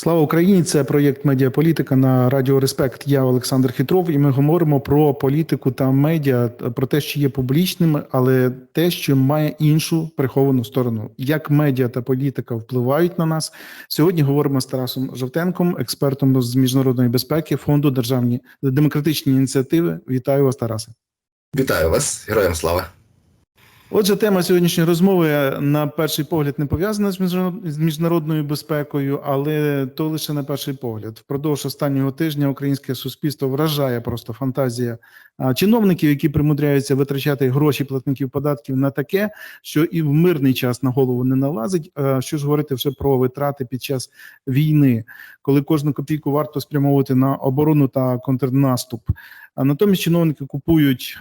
Слава Україні! Це проєкт Медіаполітика на Радіо Респект. Я Олександр Хитров, і ми говоримо про політику та медіа, про те, що є публічним, але те, що має іншу приховану сторону. Як медіа та політика впливають на нас сьогодні? Говоримо з Тарасом Жовтенком, експертом з міжнародної безпеки фонду державні демократичні ініціативи. Вітаю вас, Тарасе. Вітаю вас, героям слава. Отже, тема сьогоднішньої розмови на перший погляд не пов'язана з міжнародною безпекою, але то лише на перший погляд. Впродовж останнього тижня українське суспільство вражає просто фантазія чиновників, які примудряються витрачати гроші платників податків на таке, що і в мирний час на голову не налазить. Що ж говорити вже про витрати під час війни, коли кожну копійку варто спрямовувати на оборону та контрнаступ. А натомість чиновники купують.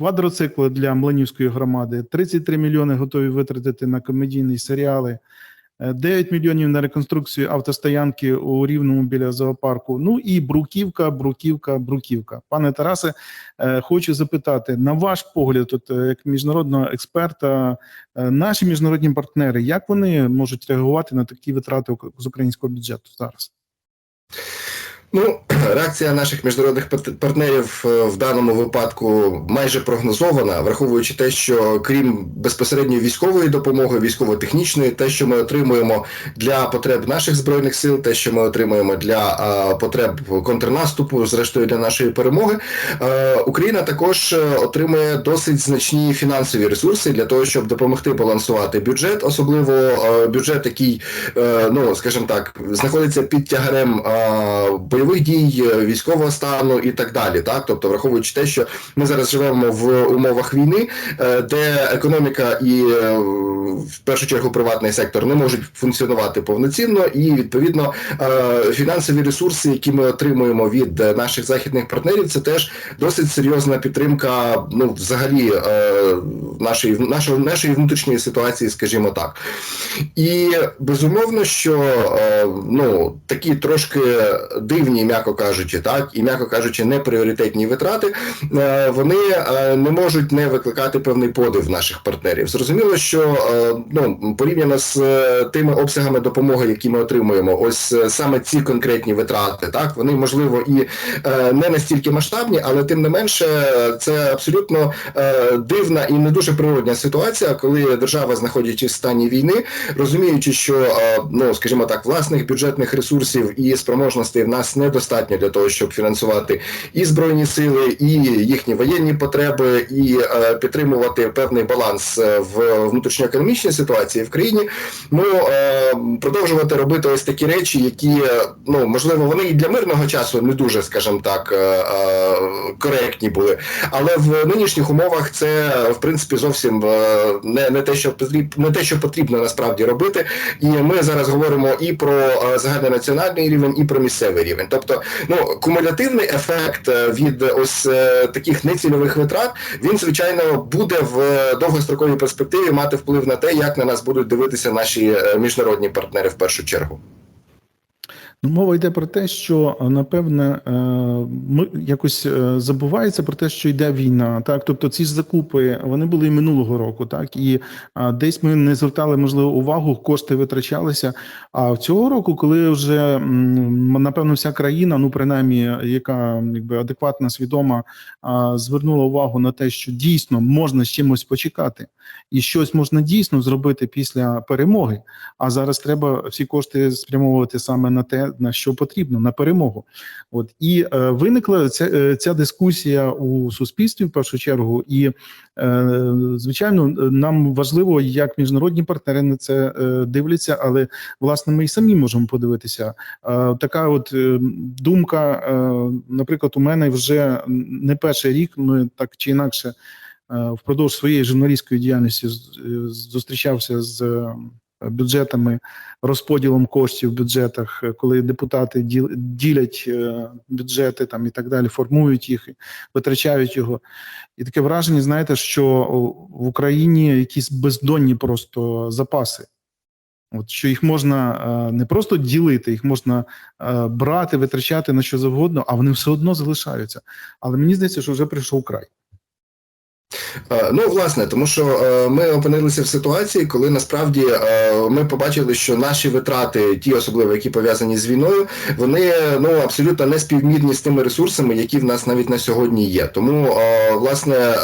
Квадроцикли для Млинівської громади, 33 мільйони готові витратити на комедійні серіали, е, 9 мільйонів на реконструкцію автостоянки у Рівному біля зоопарку. Ну і бруківка, бруківка, бруківка. Пане Тарасе, е, хочу запитати на ваш погляд, от е, як міжнародного експерта, е, наші міжнародні партнери, як вони можуть реагувати на такі витрати з українського бюджету зараз? Ну, реакція наших міжнародних партнерів е, в даному випадку майже прогнозована, враховуючи те, що крім безпосередньої військової допомоги, військово-технічної, те, що ми отримуємо для потреб наших збройних сил, те, що ми отримуємо для е, потреб контрнаступу, зрештою для нашої перемоги, е, Україна також отримує досить значні фінансові ресурси для того, щоб допомогти балансувати бюджет, особливо бюджет, який, ну скажімо так, знаходиться під тягарем е, бойових дій, е, військового стану і так далі. Так, тобто, враховуючи те, що ми зараз живемо в умовах війни, е, де економіка і е, в першу чергу приватний сектор не можуть функціонувати повноцінно, і відповідно фінансові ресурси, які ми отримуємо від наших західних партнерів, це теж досить серйозна підтримка, ну взагалі нашої нашої нашої внутрішньої ситуації, скажімо так. І безумовно, що ну такі трошки дивні, м'яко кажучи, так і м'яко кажучи, непріоритетні витрати, е, вони е, не можуть не викликати певний подив наших партнерів. Зрозуміло, що е, ну порівняно з тими обсягами допомоги, які ми отримуємо, ось саме ці конкретні витрати, так вони можливо і не настільки масштабні, але тим не менше, це абсолютно дивна і не дуже природня ситуація, коли держава, знаходячись в стані війни, розуміючи, що ну скажімо так, власних бюджетних ресурсів і спроможностей в нас недостатньо для того, щоб фінансувати і збройні сили, і їхні воєнні потреби, і е, підтримувати певний баланс е, в внутрішньоекономічній ситуації в країні. Ну е, продовжувати робити ось такі речі, які ну можливо вони і для мирного часу не дуже, скажімо так, коректні були. Але в нинішніх умовах це в принципі зовсім не, не те, що потрібно, не те, що потрібно насправді робити. І ми зараз говоримо і про загальнонаціональний рівень, і про місцевий рівень. Тобто, ну кумулятивний ефект е, від ось е, таких нецільових витрат він звичайно буде в довгостроковій перспективі мати вплив на те, як на нас будуть дивитися наші е, міжнародні партнери в першу чергу. Ну, мова йде про те, що е, напевне е, ми якось е, забувається про те, що йде війна. Так, тобто ці ж закупи вони були і минулого року, так і десь ми не звертали можливо увагу, кошти витрачалися. А цього року, коли вже напевно вся країна, ну принаймні, яка якби адекватна, свідома, звернула увагу на те, що дійсно можна з чимось почекати, і щось можна дійсно зробити після перемоги. А зараз треба всі кошти спрямовувати саме на те, на що потрібно, на перемогу. От і е, виникла ця, е, ця дискусія у суспільстві в першу чергу, і е, звичайно, нам важливо, як міжнародні партнери на це е, дивляться, але власне ми і самі можемо подивитися. Е, така от е, думка, е, наприклад, у мене вже не перший рік, ми так чи інакше. е, Впродовж своєї журналістської діяльності е, зустрічався з бюджетами, розподілом коштів в бюджетах, е, коли депутати ділять е, бюджети там і так далі, формують їх, витрачають його. І таке враження, знаєте, що в Україні якісь бездонні просто запаси. От що їх можна е, не просто ділити, їх можна брати, витрачати на що завгодно, а вони все одно залишаються. Але мені здається, що вже прийшов край. Е, Ну, власне, тому що е, ми опинилися в ситуації, коли насправді е, ми побачили, що наші витрати, ті особливо, які пов'язані з війною, вони ну абсолютно не співмірні з тими ресурсами, які в нас навіть на сьогодні є. Тому, власне,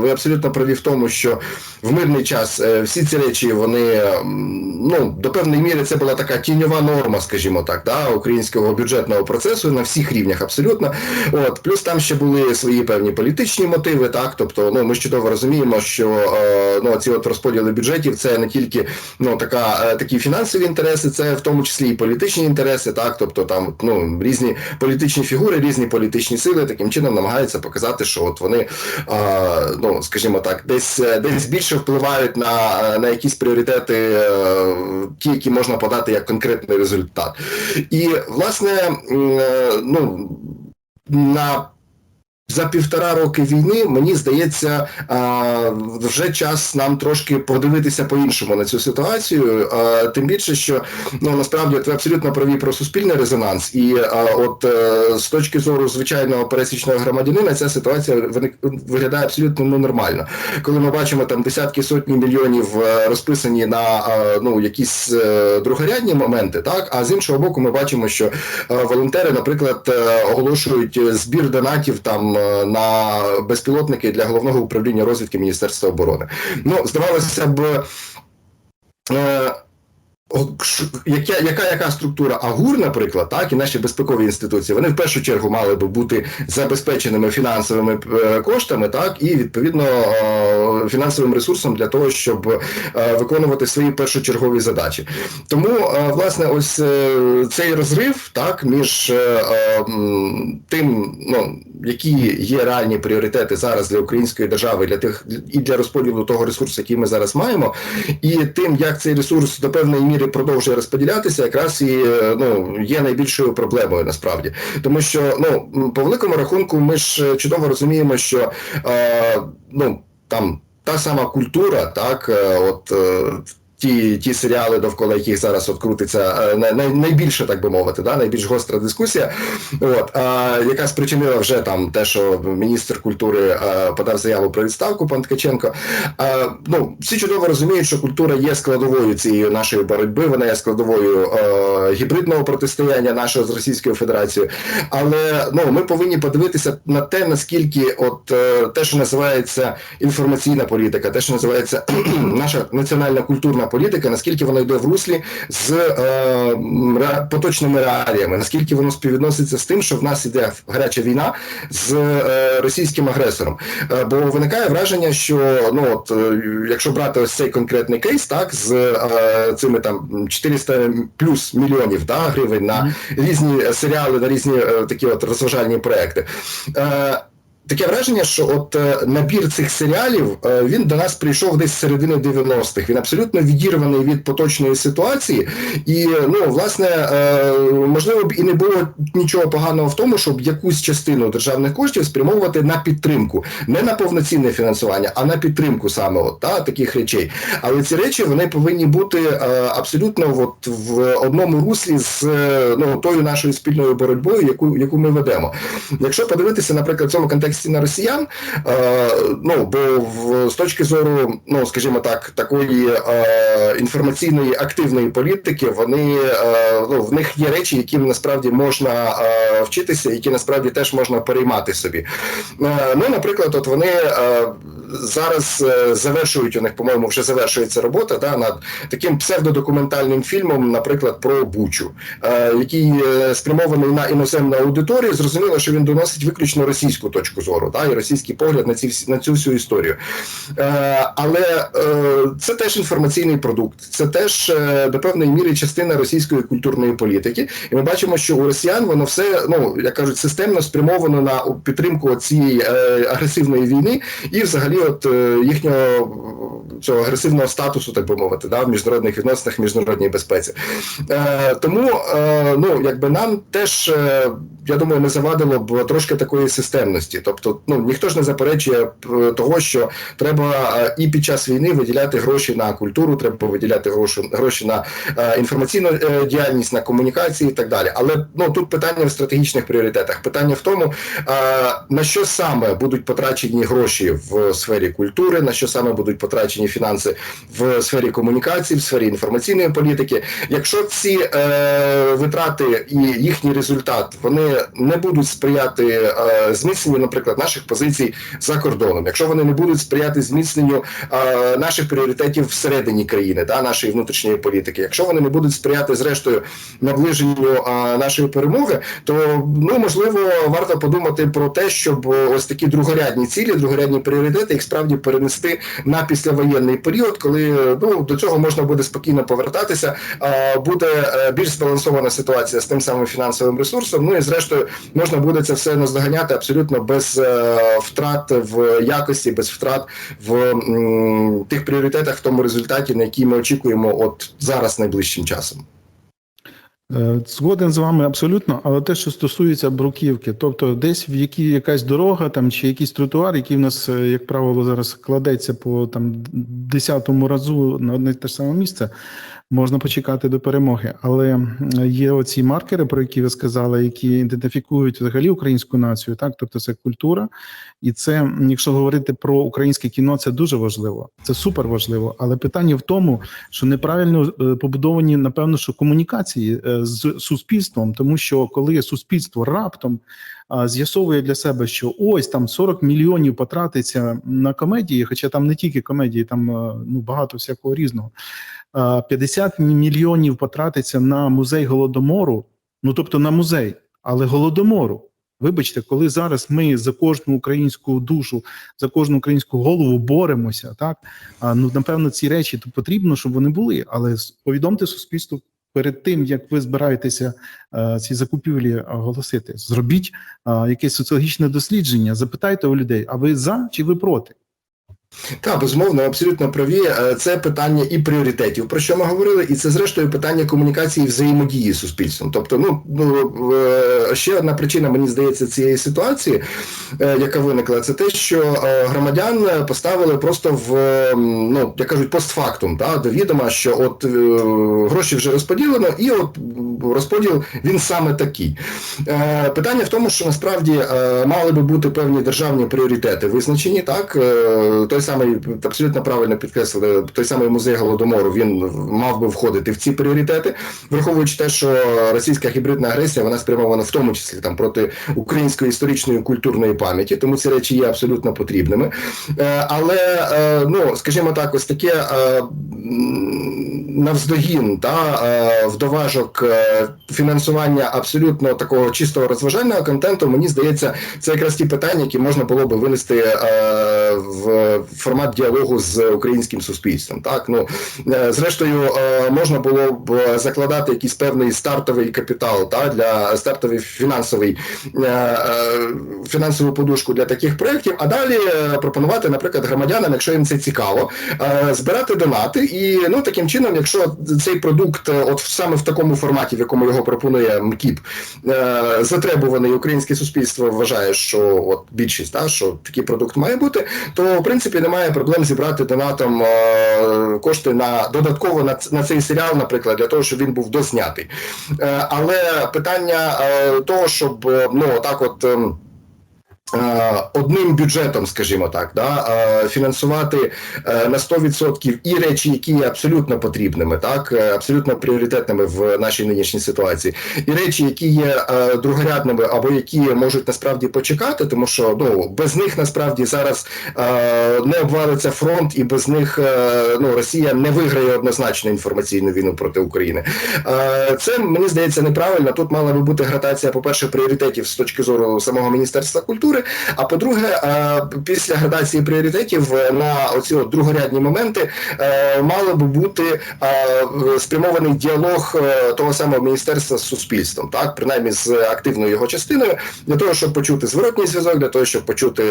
ви абсолютно праві в тому, що в мирний час всі ці речі вони ну до певної міри це була така тіньова норма, скажімо так, да, українського бюджетного процесу на всіх рівнях абсолютно. От плюс там ще були свої певні політичні мотиви, так тобто, ну ми ж чудово розуміємо, що е, ну ці от розподіли бюджетів це не тільки ну така е, такі фінансові інтереси, це в тому числі і політичні інтереси, так тобто там ну різні політичні фігури, різні політичні сили таким чином намагаються показати, що от вони е, ну скажімо так, десь десь більше впливають на, на якісь пріоритети, ті, які можна подати як конкретний результат. І власне, ну на за півтора роки війни, мені здається, вже час нам трошки подивитися по-іншому на цю ситуацію. Тим більше, що ну насправді от ви абсолютно праві про суспільний резонанс, і от е, з точки зору звичайного пересічного громадянина, ця ситуація виглядає абсолютно ненормально. Коли ми бачимо там десятки сотні мільйонів е, розписані на ну якісь е, другорядні моменти, так а з іншого боку, ми бачимо, що е, волонтери, наприклад, е, оголошують е, збір донатів там е, на безпілотники для головного управління розвідки Міністерства оборони. Ну, здавалося б. Яка, яка, яка структура АГУР, наприклад, так, і наші безпекові інституції, вони в першу чергу мали би бути забезпеченими фінансовими е, коштами, так, і відповідно е, фінансовим ресурсом для того, щоб е, виконувати свої першочергові задачі. Тому, власне, ось цей розрив так, між тим, ну, які є реальні пріоритети зараз для української держави, для тих і для розподілу того ресурсу, який ми зараз маємо, і тим, як цей ресурс до певної міри продовжує розподілятися, якраз і е, ну, є найбільшою проблемою насправді. Тому що ну, по великому рахунку, ми ж е, чудово розуміємо, що е, ну, там та сама культура, так, е, от. Ті, ті серіали, довкола яких зараз от крутиться е, най, най, найбільше, так би мовити, да, найбільш гостра дискусія, от, а, яка спричинила вже там те, що міністр культури е, подав заяву про відставку, пан Ткаченко. Е, ну, всі чудово розуміють, що культура є складовою цієї нашої боротьби, вона є складовою е, гібридного протистояння нашого з Російською Федерацією. Але ну, ми повинні подивитися на те, наскільки от те, що називається інформаційна політика, те, що називається наша національна культурна політика, наскільки вона йде в руслі з е, поточними реаліями, наскільки воно співвідноситься з тим, що в нас іде гаряча війна з е, російським агресором. Е, бо виникає враження, що ну от е, якщо брати ось цей конкретний кейс, так з е, цими там 400 плюс мільйонів да, гривень на різні серіали, на різні е, такі от розважальні проекти. Е, Таке враження, що от е, набір цих серіалів е, він до нас прийшов десь з середини 90-х. Він абсолютно відірваний від поточної ситуації, і ну власне е, можливо б і не було нічого поганого в тому, щоб якусь частину державних коштів спрямовувати на підтримку, не на повноцінне фінансування, а на підтримку саме от, та, таких речей. Але ці речі вони повинні бути абсолютно от, в одному руслі з ну, тою нашою спільною боротьбою, яку, яку ми ведемо. Якщо подивитися, наприклад, в цьому контексті на росіян, е, ну бо в, з точки зору, ну скажімо так, такої е, інформаційної активної політики, вони е, ну, в них є речі, яким насправді можна вчитися, які насправді теж можна переймати собі. Ну, наприклад, от вони зараз завершують у них, по-моєму, вже завершується робота да, над таким псевдодокументальним фільмом, наприклад, про Бучу, який спрямований на іноземну аудиторію. Зрозуміло, що він доносить виключно російську точку зору, да, і російський погляд на ці на цю всю історію. Е, але е, це теж інформаційний продукт, це теж е, до певної міри частина російської культурної політики. І ми бачимо, що у росіян воно все, ну як кажуть, системно спрямовано на підтримку цієї е, агресивної війни і взагалі, от е, їхнього цього агресивного статусу, так би мовити, да, в міжнародних відносинах, міжнародній безпеці. Е, тому е, ну якби нам теж, е, я думаю, не завадило б трошки такої системності. Тобто ну ніхто ж не заперечує е, того, що треба е, і під час війни виділяти гроші на культуру, треба виділяти гроші, гроші на е, інформаційну діяльність, на комунікації і так далі. Але ну тут питання в стратегічних пріоритетах. Питання в тому, на що саме будуть потрачені гроші в сфері культури, на що саме будуть потрачені фінанси в сфері комунікації, в сфері інформаційної політики. Якщо ці витрати і їхній результат вони не будуть сприяти зміцненню, наприклад, наших позицій за кордоном, якщо вони не будуть сприяти зміцненню е, наших пріоритетів всередині країни та нашої внутрішньої політики, якщо вони не будуть сприяти зрештою наближенню е, нашої перемоги, то ну можливо варто подумати про те, щоб ось такі другорядні цілі, другорядні пріоритети їх справді перенести на післявоєнний період, коли ну до цього можна буде спокійно повертатися. е, Буде більш збалансована ситуація з тим самим фінансовим ресурсом. Ну і зрештою можна буде це все наздоганяти абсолютно без е, втрат в якості, без втрат в тих пріоритетах, в тому результаті, на які ми очікуємо, от зараз найближчим часом. Е, Згоден з вами абсолютно, але те, що стосується бруківки, тобто десь в якій якась дорога там чи якийсь тротуар, який в нас, е, як правило, зараз кладеться по там десятому разу на одне те ж саме місце, можна почекати до перемоги. Але є оці маркери, про які ви сказали, які ідентифікують взагалі українську націю, так тобто це культура, і це, якщо говорити про українське кіно, це дуже важливо, це супер важливо. Але питання в тому, що неправильно е, побудовані, напевно, що комунікації е, з суспільством, тому що коли суспільство раптом з'ясовує для себе, що ось там 40 мільйонів потратиться на комедії, хоча там не тільки комедії, там е, ну багато всякого різного. А, 50 мільйонів потратиться на музей голодомору, ну тобто на музей, але голодомору. Вибачте, коли зараз ми за кожну українську душу, за кожну українську голову боремося, так а, ну напевно, ці речі то потрібно, щоб вони були. Але повідомте суспільству перед тим, як ви збираєтеся е, ці закупівлі оголосити. Зробіть е, якесь соціологічне дослідження. Запитайте у людей: а ви за чи ви проти? Так, безумовно, абсолютно праві. Е, Це питання і пріоритетів, про що ми говорили, і це зрештою питання комунікації і взаємодії з суспільством. Тобто, ну ну е, ще одна причина, мені здається, цієї ситуації, е, яка виникла, це те, що громадян поставили просто в ну як кажуть, постфактум, та до відома, що от гроші вже розподілено, і от розподіл він саме такий. Питання в тому, що насправді мали би бути певні державні пріоритети визначені, так Е, той самий абсолютно правильно підкреслили, той самий музей голодомору він мав би входити в ці пріоритети, враховуючи те, що російська гібридна агресія вона спрямована в тому числі там проти української історичної і культурної пам'яті, тому ці речі є абсолютно потрібними. Е, Але е, ну скажімо так, ось таке е, навздогін та вдоважок фінансування абсолютно такого чистого розважального контенту, мені здається, це якраз ті питання, які можна було би винести в формат діалогу з українським суспільством. Так ну е, зрештою е, можна було б закладати якийсь певний стартовий капітал та для стартовий фінансовий е, фінансову подушку для таких проєктів, а далі пропонувати, наприклад, громадянам, якщо їм це цікаво, збирати донати, і ну таким чином, якщо цей продукт, от саме в такому форматі, в якому його пропонує МКІП, затребуваний українське суспільство вважає, що от більшість, та, що такий продукт має бути, то в принципі немає проблем зібрати донатом е, кошти на додатково на, на цей серіал, наприклад, для того, щоб він був дознятий. Е, але питання е, того, щоб ну так от. Е, Одним бюджетом, скажімо так, да, е, фінансувати е, на 100% і речі, які є абсолютно потрібними, так абсолютно пріоритетними в нашій нинішній ситуації, і речі, які є другорядними або які можуть насправді почекати, тому що ну без них насправді зараз не обвалиться фронт, і без них ну Росія не виграє однозначно інформаційну війну проти України. Це мені здається неправильно. Тут мала би бути градація, по перше, пріоритетів з точки зору самого міністерства культури. А по-друге, е, після градації пріоритетів е, на оці от другорядні моменти е, мали би бути спрямований діалог того самого міністерства з суспільством, так принаймні з активною його частиною, для того, щоб почути зворотній зв'язок, для того, щоб почути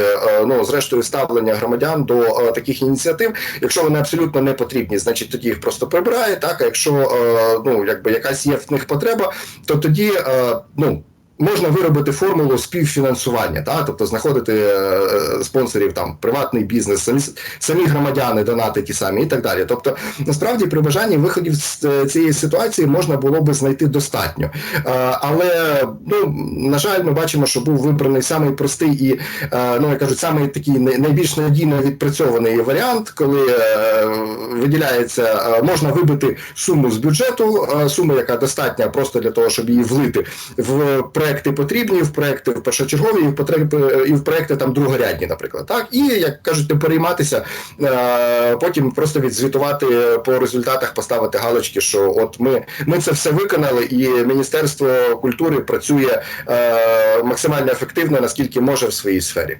ну зрештою ставлення громадян до таких ініціатив. Якщо вони абсолютно не потрібні, значить тоді їх просто прибирає. Так а якщо ну якби якась є в них потреба, то тоді ну можна виробити формулу співфінансування, та тобто знаходити е, спонсорів там приватний бізнес, самі самі громадяни донати ті самі і так далі. Тобто, насправді при бажанні виходів з е, цієї ситуації можна було би знайти достатньо. Е, але ну на жаль, ми бачимо, що був вибраний самий простий і е, ну я кажу, самий такий найбільш надійно відпрацьований варіант, коли е, виділяється, е, можна вибити суму з бюджету, е, суму, яка достатня просто для того, щоб її влити в проекти потрібні, в проекти в першочергові, і в потреби і в проекти там другорядні, наприклад. Так і як кажуть, перейматися, е, потім просто відзвітувати по результатах, поставити галочки, що от ми, ми це все виконали, і Міністерство культури працює е, максимально ефективно, наскільки може в своїй сфері.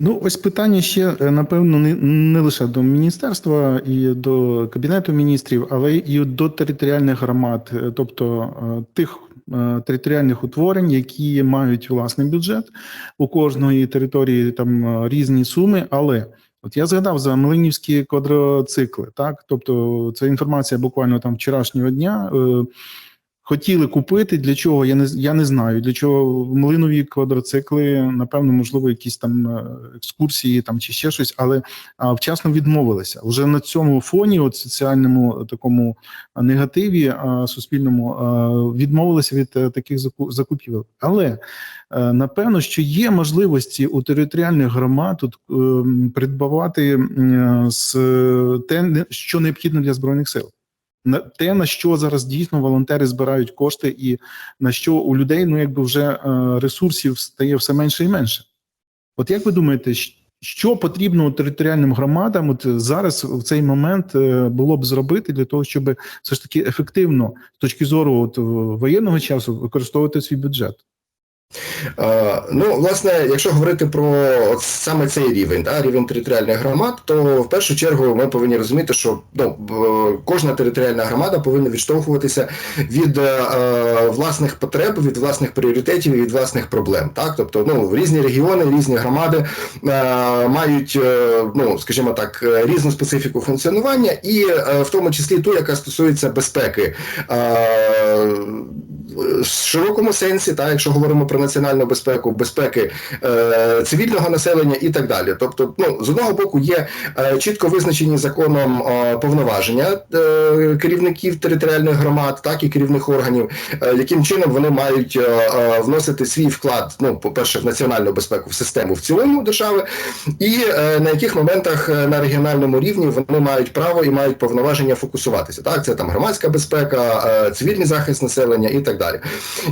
Ну, ось питання ще, е, напевно, не, не лише до міністерства і до Кабінету міністрів, але і до територіальних громад, тобто тих територіальних утворень, які мають власний бюджет. У кожної території там е, різні суми, але. От я згадав за Млинівські квадроцикли, так тобто це інформація буквально там вчорашнього дня. Е, хотіли купити. Для чого? Я не я не знаю. Для чого млинові квадроцикли, напевно, можливо, якісь там е, екскурсії там чи ще щось, але а, вчасно відмовилися. Уже на цьому фоні, от соціальному такому негативі а, суспільному, а, відмовилися від е, таких заку- закупівель. Але е, напевно, що є можливості у територіальних громад тут ем, придбавати м, з те, що необхідно для збройних сил на те, на що зараз дійсно волонтери збирають кошти, і на що у людей ну якби вже е, ресурсів стає все менше і менше. От як ви думаєте, що потрібно територіальним громадам от зараз в цей момент е, було б зробити для того, щоб все ж таки ефективно з точки зору от, е, воєнного часу використовувати свій бюджет? Е, Ну, власне, якщо говорити про саме цей рівень, да, рівень територіальних громад, то в першу чергу ми повинні розуміти, що ну, кожна територіальна громада повинна відштовхуватися від е, власних потреб, від власних пріоритетів і від власних проблем. Так? Тобто, ну, різні регіони, різні громади е, мають, е, ну, скажімо так, е, різну специфіку функціонування, і е, в тому числі ту, яка стосується безпеки. Е, в широкому сенсі, так, якщо говоримо про національну безпеку, безпеки е, цивільного населення і так далі. Тобто, ну з одного боку є е, чітко визначені законом е, повноваження е, керівників територіальних громад, так і керівних органів, е, яким чином вони мають е, е, вносити свій вклад, ну, по-перше, в національну безпеку в систему в цілому держави, і е, на яких моментах е, на регіональному рівні вони мають право і мають повноваження фокусуватися. Так, це там громадська безпека, е, цивільний захист населення і так далі.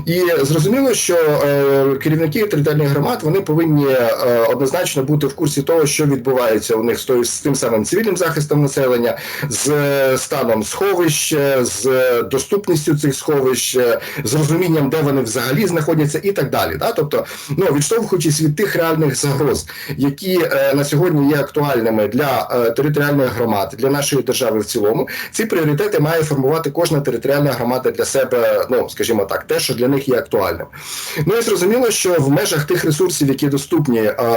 І зрозуміло, що е, керівники територіальних громад вони повинні е, однозначно бути в курсі того, що відбувається у них з, тою, з тим самим цивільним захистом населення, з е, станом сховищ, е, з доступністю цих сховищ, е, з розумінням, де вони взагалі знаходяться, і так далі. Да? Тобто, ну відштовхуючись від тих реальних загроз, які е, на сьогодні є актуальними для е, територіальних громад, для нашої держави в цілому, ці пріоритети має формувати кожна територіальна громада для себе, ну скажімо так, те, що для них є актуальним. Ну і зрозуміло, що в межах тих ресурсів, які доступні е,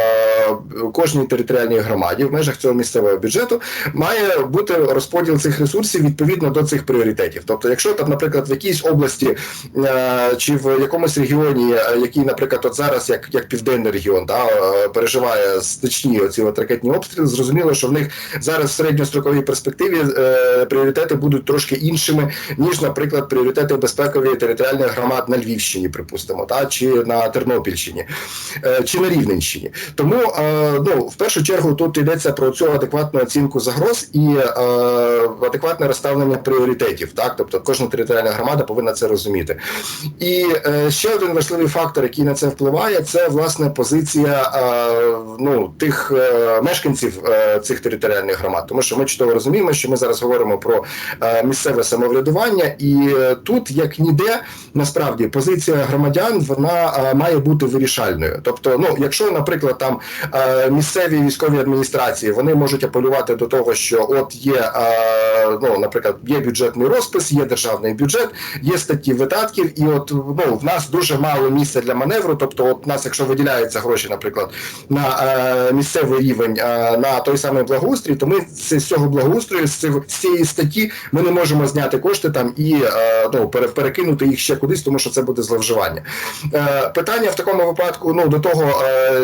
кожній територіальній громаді, в межах цього місцевого бюджету, має бути розподіл цих ресурсів відповідно до цих пріоритетів. Тобто, якщо там, наприклад, в якійсь області е, чи в якомусь регіоні, е, який, наприклад, от зараз, як, як південний регіон, да, е, переживає значні оці от ракетні обстріли, зрозуміло, що в них зараз в середньостроковій перспективі е, пріоритети будуть трошки іншими, ніж, наприклад, пріоритети безпекові територіальних громад на Львівщині, припустимо, та чи на Тернопільщині, е, чи на Рівненщині. Тому е, ну, в першу чергу тут йдеться про цю адекватну оцінку загроз і е, адекватне розставлення пріоритетів. Так, тобто кожна територіальна громада повинна це розуміти. І ще один важливий фактор, який на це впливає, це власне позиція ну, тих мешканців цих територіальних громад. Тому що ми чудово розуміємо, що ми зараз говоримо про місцеве самоврядування, і тут як ніде насправді позиція громадян вона е, має бути вирішальною. Тобто, ну якщо, наприклад, там е, місцеві військові адміністрації вони можуть апелювати до того, що от є, е, ну наприклад, є бюджетний розпис, є державний бюджет, є статті видатків, і от ну в нас дуже мало місця для маневру. Тобто, от нас, якщо виділяються гроші, наприклад, на місцевий рівень на той самий благоустрій, то ми з, цього благоустрою, з, цієї статті, ми не можемо зняти кошти там і ну перекинути їх ще кудись, тому що це буде зловживання. Е, питання в такому випадку, ну до того, е,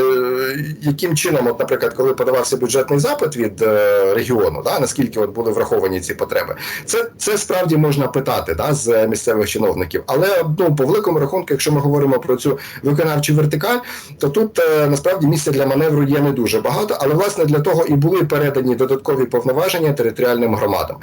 яким чином, от, наприклад, коли подавався бюджетний запит від е, регіону, да, наскільки от були враховані ці потреби, це, це справді можна питати да, з місцевих чиновників. Але ну, по великому рахунку, якщо ми говоримо про цю виконавчу вертикаль, то тут е, насправді місця для маневру є не дуже багато, але власне для того і були передані додаткові повноваження територіальним громадам.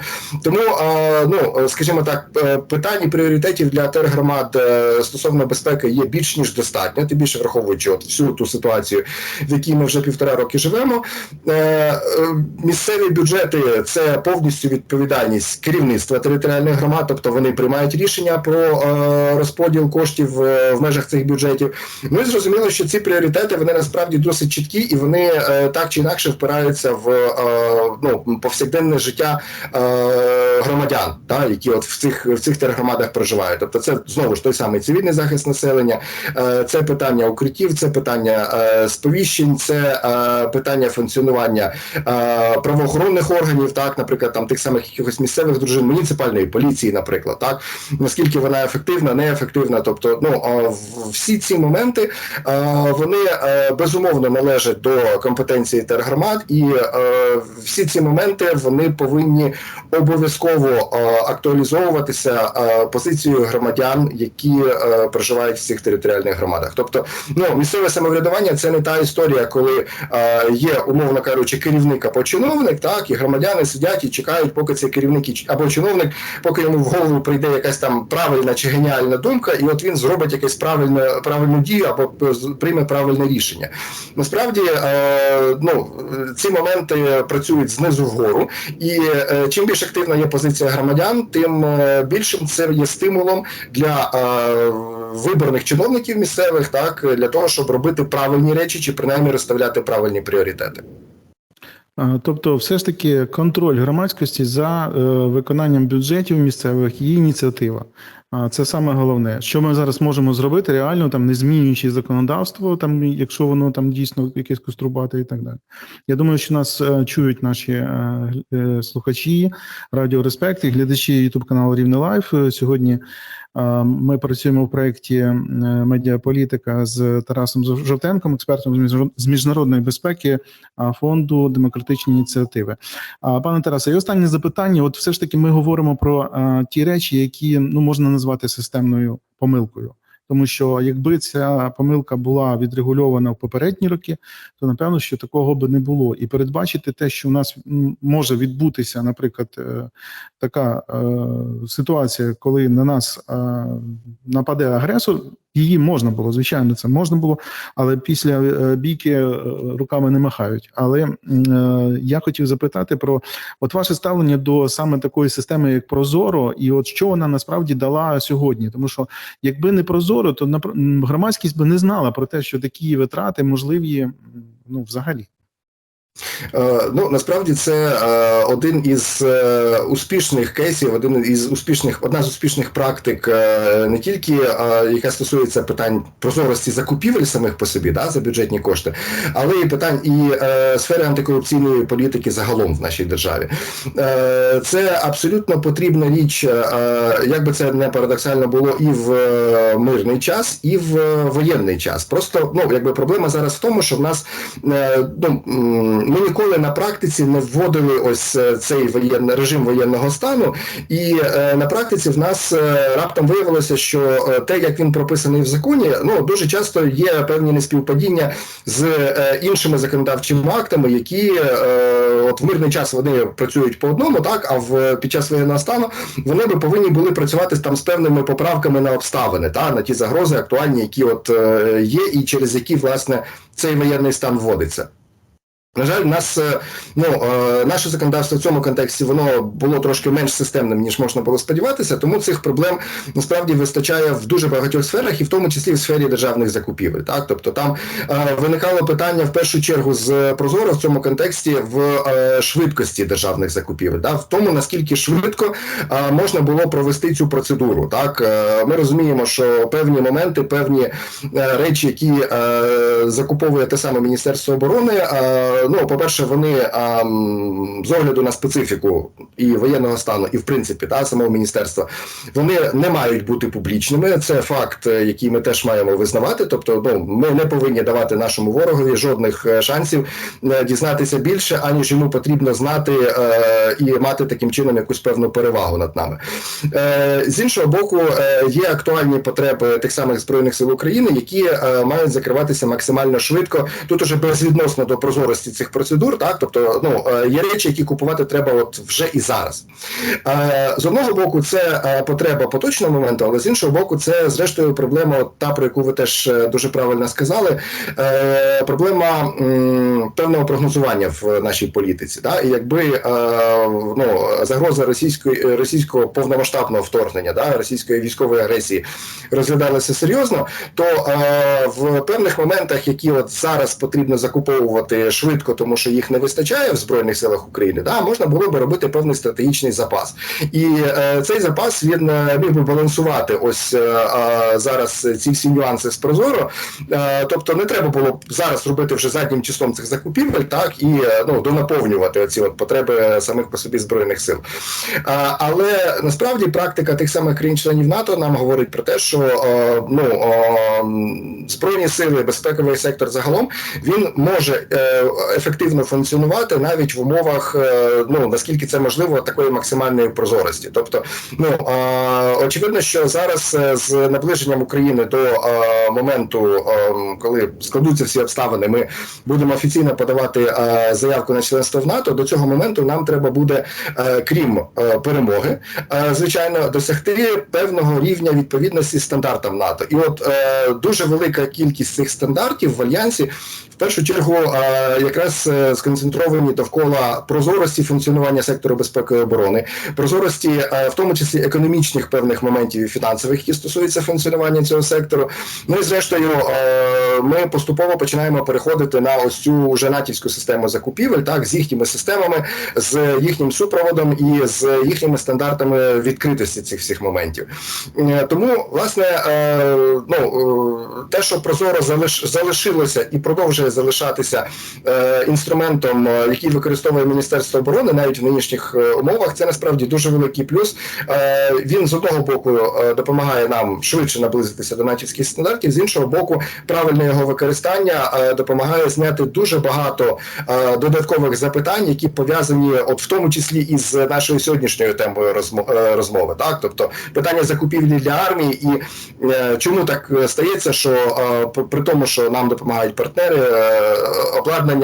Тому, е, ну скажімо так, е, питань і пріоритетів для тергромад е, стосовно безпеки є більш ніж достатньо, тим більше враховуючи от всю ту ситуацію, в якій ми вже півтора роки живемо. Е, е, Місцеві бюджети це повністю відповідальність керівництва територіальних громад, тобто вони приймають рішення про розподіл коштів в межах цих бюджетів. Ну і зрозуміло, що ці пріоритети вони насправді досить чіткі і вони так чи інакше впираються в ну, повсякденне життя громадян, та, які от в цих в цих тергромадах проживають. Тобто, це знову ж той самий цивільний захист населення, е, це питання укриттів, це питання е, сповіщень, це е, питання функціонування правоохоронних органів, так, наприклад, там тих самих якихось місцевих дружин, муніципальної поліції, наприклад, так. Наскільки вона ефективна, неефективна. Тобто, ну всі ці моменти вони безумовно належать до компетенції тергромад, і всі ці моменти вони повинні обов'язково актуалізовуватися позицією громадян, які е, проживають в цих територіальних громадах. Тобто, ну місцеве самоврядування це не та історія, коли е, є, умовно кажучи, керівник або чиновник, так і громадяни сидять і чекають, поки цей керівник або чиновник, поки йому в голову прийде якась там правильна чи геніальна думка, і от він зробить якесь правильне правильну дію або з- прийме правильне рішення. Насправді, е, ну ці моменти працюють знизу вгору, і е, чим більш активна є позиція громадян, тим е, більшим це є стимулом для е, виборних чиновників місцевих, так для того, щоб робити правильні речі чи принаймні розставляти правильні пріоритети. Тобто, все ж таки контроль громадськості за е, виконанням бюджетів місцевих і ініціатива. Це саме головне, що ми зараз можемо зробити реально, там не змінюючи законодавство, там якщо воно там дійсно якесь кострубате і так далі. Я думаю, що нас е, чують наші е, слухачі Радіо Респект і глядачі Ютуб каналу Рівне Лайф. Сьогодні ми працюємо в проєкті е, медіаполітика з Тарасом Жов- Жовтенком, експертом з міжнарод- міжнародної безпеки фонду демократичні ініціативи. Пане Тарасе, і останнє запитання. От все ж таки ми говоримо про ті речі, які ну можна назвати системною помилкою. Тому що якби ця помилка була відрегульована в попередні роки, то напевно, що такого би не було. І передбачити те, що у нас може відбутися, наприклад, е, така е, ситуація, коли на нас е, нападе агресор, її можна було, звичайно, це можна було, але після е, бійки е, руками не махають. Але е, я хотів запитати про от ваше ставлення до саме такої системи, як Прозоро, і от що вона насправді дала сьогодні. Тому що якби не Прозоро, то громадськість би не знала про те, що такі витрати можливі ну взагалі. Е, Ну насправді це е, один із е, успішних кейсів, один із успішних, одна з успішних практик, не тільки яка стосується питань прозорості закупівель самих по собі, да, за бюджетні кошти, але і питань і сфери антикорупційної політики загалом в нашій державі. Це абсолютно потрібна річ, як би це не парадоксально було, і в мирний час, і в воєнний час. Просто ну якби проблема зараз в тому, що в нас ну, ми ніколи на практиці не вводили ось е, цей воєнний режим воєнного стану, і е, на практиці в нас е, раптом виявилося, що те, як він прописаний в законі, ну дуже часто є певні неспівпадіння з іншими законодавчими актами, які от в мирний час вони працюють по одному, так а в під час воєнного стану вони би повинні були працювати там з певними поправками на обставини, та на ті загрози актуальні, які от є, і через які власне цей воєнний стан вводиться. На жаль, нас е, ну е, наше законодавство в цьому контексті воно було трошки менш системним, ніж можна було сподіватися, тому цих проблем насправді вистачає в дуже багатьох сферах, і в тому числі в сфері державних закупівель. Так, тобто там е, виникало питання в першу чергу з Прозоро в цьому контексті в швидкості державних закупівель, да, в тому наскільки швидко можна було провести цю процедуру. Так, ми розуміємо, що певні моменти, певні речі, які закуповує те саме Міністерство оборони. Ну, по-перше, вони а, з огляду на специфіку і воєнного стану, і в принципі та самого міністерства, вони не мають бути публічними. Це факт, е, який ми теж маємо визнавати. Тобто, ну ми не повинні давати нашому ворогові жодних е, шансів е, дізнатися більше, аніж йому потрібно знати е, і мати таким чином якусь певну перевагу над нами. Е, з іншого боку, е, є актуальні потреби тих самих збройних сил України, які е, мають закриватися максимально швидко. Тут уже безвідносно до прозорості цих процедур, так тобто, ну е, є речі, які купувати треба от вже і зараз. Е, З одного боку, це е, потреба поточного моменту, але з іншого боку, це зрештою проблема, от та про яку ви теж дуже правильно сказали. Проблема певного прогнозування в нашій політиці. Да? І якби ну, загроза російської російського повномасштабного вторгнення, да, російської військової агресії розглядалася серйозно, то в певних моментах, які от зараз потрібно закуповувати швидко, тому що їх не вистачає в збройних силах України, да, можна було би робити певний стратегічний запас, і е, цей запас він е, міг би балансувати ось е, е, зараз ці всі нюанси з прозоро. Е, тобто не треба було б зараз робити вже заднім числом цих закупівель, так і е, ну донаповнювати оці от потреби самих по собі збройних сил. А, але насправді практика тих самих країн-членів НАТО нам говорить про те, що е, ну е, збройні сили, безпековий сектор загалом він може е, ефективно функціонувати навіть в умовах, е, ну наскільки це можливо, такої максимальної прозорості. Тобто, ну очевидно, що зараз е, з наближенням України до е, моменту, е, коли складуться всі обставини, ми будемо офіційно подавати заявку на членство в НАТО. До цього моменту нам треба буде, крім перемоги, звичайно, досягти певного рівня відповідності стандартам НАТО. І от дуже велика кількість цих стандартів в альянсі. В першу чергу е, якраз е, сконцентровані довкола прозорості функціонування сектору безпеки і оборони, прозорості, е, в тому числі економічних певних моментів і фінансових, які стосуються функціонування цього сектору. Ну і зрештою, е, ми поступово починаємо переходити на ось цю вже натівську систему закупівель, так з їхніми системами, з їхнім супроводом і з їхніми стандартами відкритості цих всіх моментів. Тому, власне, ну те, що прозоро залиш залишилося і продовжує залишатися інструментом, е, який використовує Міністерство оборони, навіть в нинішніх е, умовах, це насправді дуже великий плюс. Е, Він з одного боку допомагає нам швидше наблизитися до натівських стандартів, з іншого боку, правильне його використання допомагає зняти дуже багато додаткових запитань, які пов'язані, от в тому числі із нашою сьогоднішньою темою розмови. Так, тобто питання закупівлі для армії, і чому так стається, що при тому, що нам допомагають партнери е,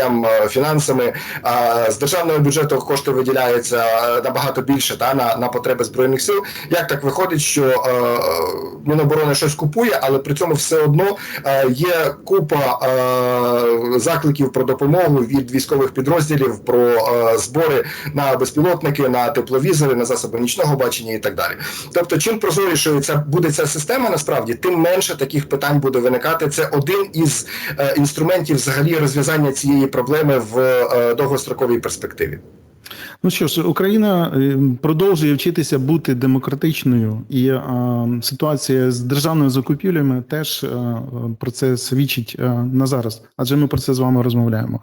обладнанням, е, фінансами, а з державного бюджету кошти виділяються е, набагато більше та на, на потреби збройних сил. Як так виходить, що е, Міноборони щось купує, але при цьому все одно е, є купа е, закликів про допомогу від військових підрозділів про е, збори на безпілотники, на тепловізори, на засоби нічного бачення і так далі. Тобто, чим прозорішою ця буде ця система, насправді, тим менше таких питань буде виникати. Це один із е, інструментів взагалі розв'язання цієї проблеми в е, довгостроковій перспективі. Ну що ж, Україна е, продовжує вчитися бути демократичною, і е, ситуація з державними закупівлями теж е, про це свідчить е, на зараз, адже ми про це з вами розмовляємо.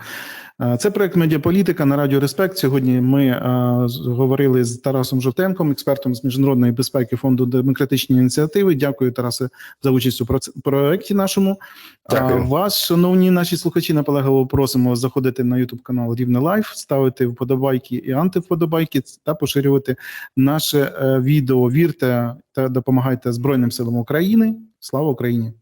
Е, Це проект Медіаполітика на Радіо Респект. Сьогодні ми з- говорили з Тарасом Жовтенком, експертом з міжнародної безпеки фонду демократичні ініціативи. Дякую, Тарасе, за участь у проекті нашому. Дякую. А Вас, шановні наші слухачі, наполегливо просимо заходити на YouTube канал Рівне Лайф, ставити вподобайки і антивподобайки та поширювати наше е, відео. Вірте та допомагайте Збройним силам України. Слава Україні!